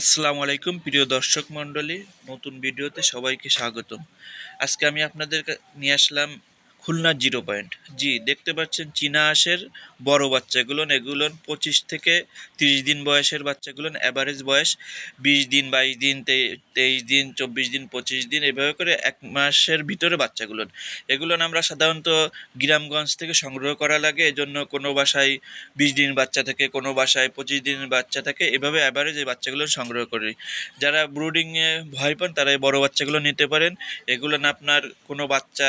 আসসালামু আলাইকুম প্রিয় দর্শক মণ্ডলী। নতুন ভিডিওতে সবাইকে স্বাগতম। আজকে আমি আপনাদের নিয়ে আসলাম খুলনা জিরো পয়েন্ট। জি, দেখতে পাচ্ছেন চীনা হাঁসের বড় বাচ্চাগুলো এগুলো পঁচিশ থেকে তিরিশ দিন বয়সের বাচ্চাগুলো অ্যাভারেজ বয়স বিশ দিন, বাইশ দিন তেইশ দিন, চব্বিশ দিন, পঁচিশ দিন, এভাবে করে এক মাসের ভিতরে বাচ্চাগুলো এগুলো আমরা সাধারণত গ্রামগঞ্জ থেকে সংগ্রহ করা লাগে, এজন্য কোনো বাসায় বিশ দিন বাচ্চা থাকে, কোনো বাসায় পঁচিশ দিনের বাচ্চা থাকে, এভাবে অ্যাভারেজ এই বাচ্চাগুলো সংগ্রহ করি। যারা ব্রুডিংয়ে ভয় পান তারা এই বড়ো বাচ্চাগুলো নিতে পারেন। এগুলো না আপনার কোনো বাচ্চা,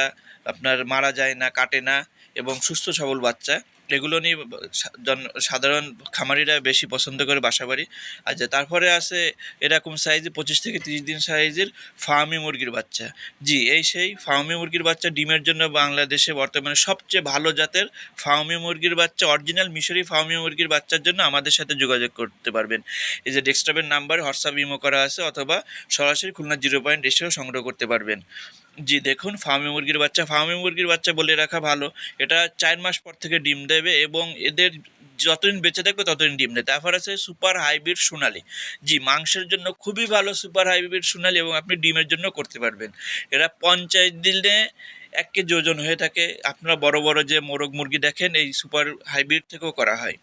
আপনার মারা যায় না, কাটে না এবং সুস্থ সবল বাচ্চা, এগুলো নিয়ে সাধারণ খামারিরা বেশি পছন্দ করে বাসা বাড়ি আচ্ছা তারপরে আছে এরকম সাইজে পঁচিশ থেকে তিরিশ দিন সাইজের ফার্মি মুরগির বাচ্চা। জি, এই সেই ফার্মি মুরগির বাচ্চা ডিমের জন্য বাংলাদেশে বর্তমানে সবচেয়ে ভালো জাতের ফার্মি মুরগির বাচ্চা অরিজিনাল মিশরি ফার্মি মুরগির বাচ্চার জন্য আমাদের সাথে যোগাযোগ করতে পারবেন। এই যে ডেস্কটপের নাম্বার হোয়াটসঅ্যাপ ইমো করা আছে অথবা সরাসরি খুলনা জিরো পয়েন্ট এসেও সংগ্রহ করতে পারবেন। জি, দেখুন, ফার্মি মুরগির বাচ্চা, ফার্মি মুরগির বাচ্চা বলে রাখা ভালো। এটা চার মাস পর থেকে ডিম দেবে এবং এদের যতদিন বেঁচে থাকবে ততদিন ডিম দেয় তারপর আছে সুপার হাইব্রিড সোনালি। জি, মাংসের জন্য খুবই ভালো সুপার হাইব্রিড সোনালি এবং আপনি ডিমের জন্য করতে পারবেন। এরা পঞ্চায়েত দিনে এক কেজি ওজন হয়ে থাকে। আপনারা বড় বড় যে মোরগ মুরগি দেখেন, এই সুপার হাইব্রিড থেকেও করা হয়।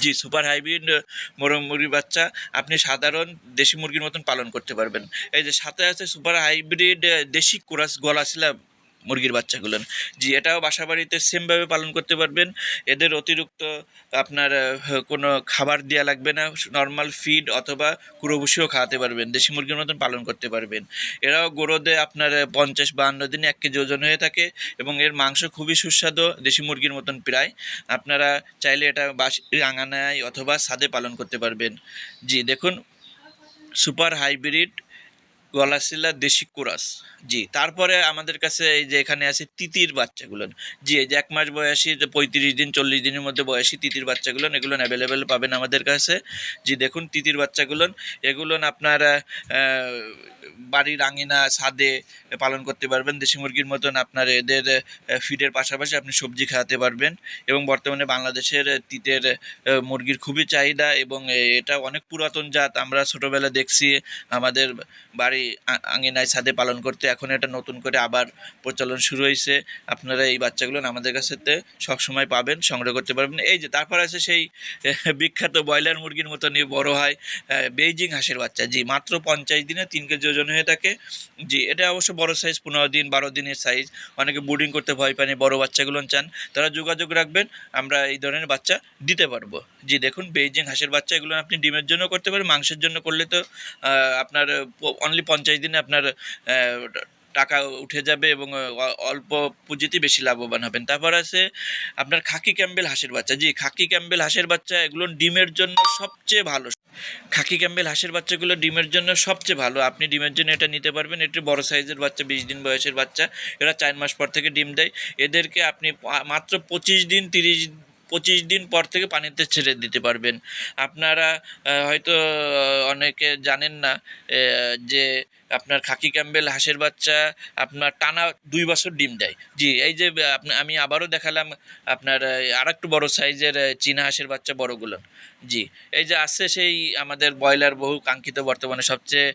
জি সুপার হাইব্রিড মোরগ মুরগির বাচ্চা। আপনি সাধারণ দেশি মুরগির মতন পালন করতে পারবেন। এই যে সাথে আছে সুপার হাইব্রিড দেশি কোরাস গলা গলাশিলা মুরগির বাচ্চাগুলো। জি, এটাও বাসা বাড়িতে সেমভাবে পালন করতে পারবেন। এদের অতিরিক্ত আপনার কোনো খাবার দেওয়া লাগবে না নর্মাল ফিড অথবা কুড়োভুষিও খাওয়াতে পারবেন, দেশি মুরগির মতন পালন করতে পারবেন। এরাও গরুদে আপনার পঞ্চাশ বাহান্ন দিনে এক কেজি ওজন হয়ে থাকে এবং এর মাংস খুবই সুস্বাদু, দেশি মুরগির মতন প্রায়। আপনারা চাইলে এটা বাস আঙানায় অথবা ছাদে পালন করতে পারবেন। জি, দেখুন সুপার হাইব্রিড গলাশিলা দেশি কোরাস। জি, তারপরে আমাদের কাছে এই যে এখানে আছে তিতির বাচ্চাগুলো। জি, এই যে এক মাস বয়সী পঁয়ত্রিশ দিন, চল্লিশ দিনের মধ্যে বয়সী তিতির বাচ্চাগুলো, এগুলো অ্যাভেলেবেল পাবেন আমাদের কাছে। জি, দেখুন তিতির বাচ্চাগুলো। এগুলো আপনার বাড়ির আঙিনা, ছাদে পালন করতে পারবেন। দেশি মুরগির মতন আপনার এদের ফিডের পাশাপাশি আপনি সবজি খাওয়াতে পারবেন। এবং বর্তমানে বাংলাদেশের তিতের মুরগির খুবই চাহিদা এবং এটা অনেক পুরাতন জাত। আমরা ছোটোবেলা দেখছি আমাদের বাড়ি আঙিনায় ছাদে পালন করতে এখন এটা নতুন করে আবার প্রচলন শুরু হয়েছে। আপনারা এই বাচ্চাগুলো আমাদের কাছেতে সবসময় পাবেন, সংগ্রহ করতে পারবেন। এই যে তারপর আছে সেই, বিখ্যাত ব্রয়লার মুরগির মতনই বড় হয় বেইজিং হাঁসের বাচ্চা। জি, মাত্র পঞ্চাশ দিনে তিন কেজি ওজন হয়ে থাকে। জি, এটা অবশ্য বড় সাইজ পনেরো দিন, বারো দিনের সাইজ অনেকে বোর্ডিং করতে ভয় পান বড় বাচ্চাগুলো চান, তারা যোগাযোগ রাখবেন, আমরা এই ধরনের বাচ্চা দিতে পারব। জি, দেখুন বেইজিং হাঁসের বাচ্চা এগুলো আপনি ডিমের জন্য করতে পারেন, মাংসের জন্য করলে তো আপনার অনলি পঞ্চাশ দিনে আপনার টাকা উঠে যাবে এবং অল্প পুঁজিতে বেশি লাভবান হবেন। তারপর আছে আপনার খাকি ক্যাম্বেল হাঁসের বাচ্চা। জি, খাকি ক্যাম্বেল হাঁসের বাচ্চা এগুলো ডিমের জন্য সবচেয়ে ভালো। খাকি ক্যাম্বেল হাঁসের বাচ্চাগুলো ডিমের জন্য সবচেয়ে ভালো। আপনি ডিমের জন্য এটা নিতে পারবেন। এটি বড় সাইজের বাচ্চা, বিশ দিন বয়সের বাচ্চা। এরা চার মাস পর থেকে ডিম দেয়। এদেরকে আপনি মাত্র পঁচিশ দিন, তিরিশ পঁচিশ দিন পর থেকে পানিতে ছেড়ে দিতে পারবেন। আপনারা হয়তো অনেকে জানেন না যে আপনার খাকি ক্যাম্বেল হাঁসের বাচ্চা আপনার টানা দুই বছর ডিম দেয়। জি, এই যে আমি আবারও দেখালাম আপনার আর একটু বড় সাইজের চীনা হাঁসের বাচ্চা বড়গুলো। জি, এই যে আছে সেই আমাদের ব্রয়লার বহু কাঙ্ক্ষিত বর্তমানে সবচেয়ে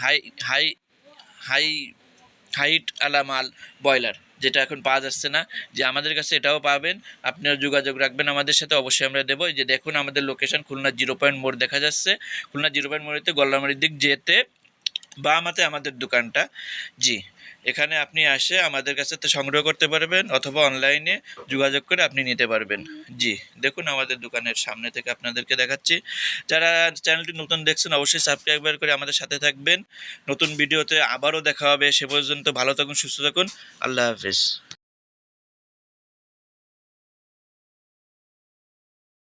হাই হাই হাই, হাইট আলা মাল ব্রয়লার। যেটা এখন পাওয়া যাচ্ছে না, যে আমাদের কাছে এটাও পাবেন আপনারা যোগাযোগ রাখবেন আমাদের সাথে, অবশ্যই আমরা দেবো। যে দেখুন, আমাদের লোকেশন খুলনা জিরো পয়েন্ট মোড় দেখা যাচ্ছে। খুলনা জিরো পয়েন্ট মোড়েতে গল্লামারির দিক যেতে বা আমাদের দোকানটা। জি। এখানে আপনি আসে আমাদের কাছে তো সংগ্রহ করতে পারবেন অথবা অনলাইনে যোগাযোগ করে আপনি নিতে পারবেন। জি, দেখুন আমাদের দোকানের সামনে থেকে আপনাদেরকে দেখাচ্ছি। যারা চ্যানেলটি নতুন দেখছেন অবশ্যই সাবস্ক্রাইব করে আমাদের সাথে থাকবেন। নতুন ভিডিওতে আবারও দেখা হবে। সে পর্যন্ত ভালো থাকুন, সুস্থ থাকুন। আল্লাহ হাফিজ।